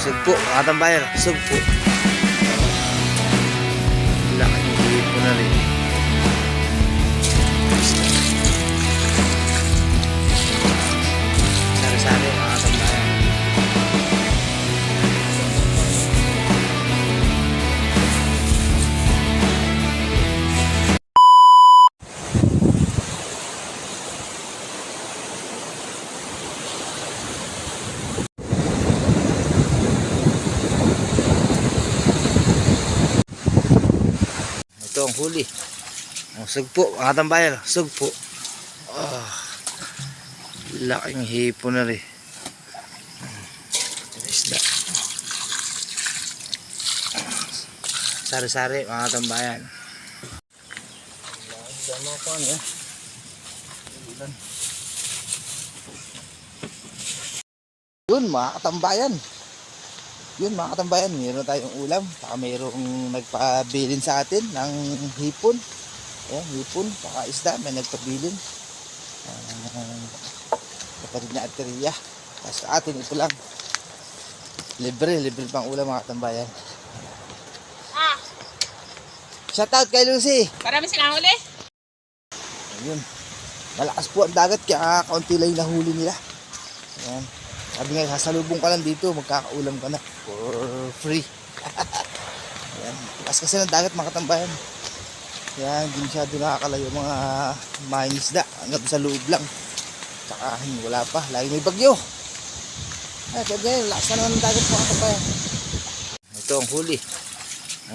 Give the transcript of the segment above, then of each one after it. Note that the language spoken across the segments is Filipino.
Sugpo, mga tambayan. Sugpo. Laki ng hipo na rin. Ito ang huli. Ang sugpo, mga tambayan. Sugpo. Ah, laking hipo na rin. Isda. Sari-sari, mga tambayan. Dama ko. Yun, mga katambayan. Yun, mga katambayan, mayroon tayong ulam. Saka mayroong nagpabilin sa atin ng hipon. Ayan, hipon, saka isda, may nagpabilin. Uh, kapatid na arteriya. Tapos atin, ito lang. Libre, libre pang ulam mga katambayan. Ah, Shoutout kay Lucy! marami silang huli. Ayun. Malakas po ang dagat kaya kaunti lang yung nahuli nila. Ayan. Sabi nga, sasalubong ka lang dito, magkakaulam ka na. For free. Ayan. Lakas kasi ng dagat mga katambayan. Kaya hindi masyado nakakalayo mga mangisda. Hanggang sa loob lang. Tsaka hmm, wala pa. Lagi may bagyo. Ay, kaya ganyan, lakas na naman ng dagat mga katambayan. Ito ang huli.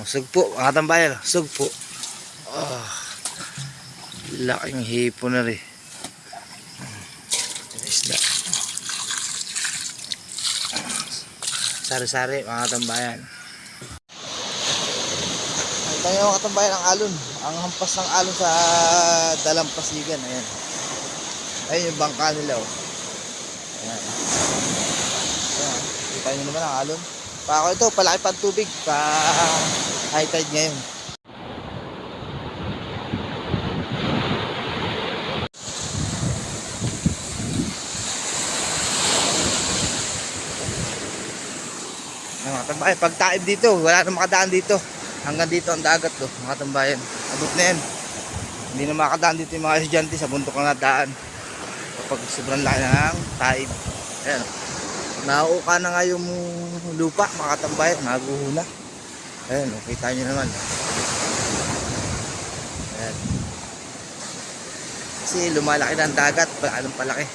Ang sugpo, mga katambayan. Sugpo. Ah. Laking hipo na rin. Sari-sari mga tambayan. Ay, tayo mga katambayan ang alon. Ang hampas ng alon sa dalampasigan. Ayan. Ayun yung bangka nila. Oh. Ayan. Ayan. Kita nyo naman ang alon. Pa ako ito, palaki pa ang tubig. Pa high tide ngayon. Mga tambayan. Pag taib dito, wala na makadaan dito. Hanggang dito ang dagat to, mga tambayan. Abot na yan. Hindi na makadaan dito yung mga estudyante sa bundok na daan. Kapag sobrang laki ng taib. Ayan. Nauuka na nga yung lupa, mga tambayan. Naguhuna. Ayan, oh, kita nyo naman. Ayan. Kasi lumalaki na ang dagat, palang palaki.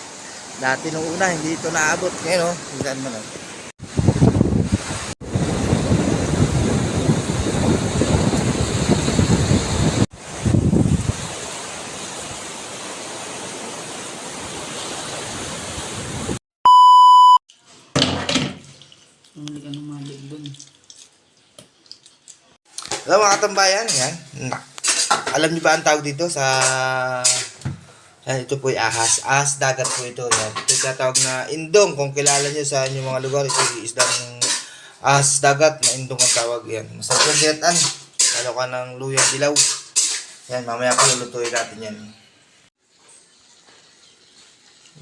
Dati nung una, hindi ito naabot. Ngayon, oh, tingnan mo lang. Huli ka ng mga doon. Hello mga katambayan, yan. Alam niyo ba ang tawag dito sa... Yan, ito po ay ahas. Ahas dagat po ito. Yan. Ito tatawag na indong. Kung kilala niyo sa inyong mga lugar, ito yung isdang ahas dagat na indong ang tawag. Yan. Masarap yung dinatan. Lalo ka ng luyang dilaw. Yan, mamaya po lulutuin natin yan.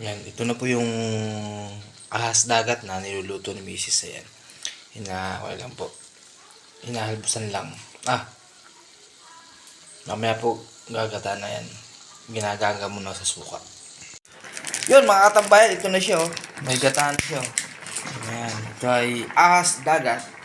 Yan, ito na po yung ahas dagat na niluluto ni Mrs. Ayan. Hina, okay lang po. Hinahalbusan lang. Ah. Mamaya po gagata na yan. Ginagaga muna sa suka. Yun mga katambayan, ito na siya oh. May gata na siya oh. Ayan. Ito ay dagat.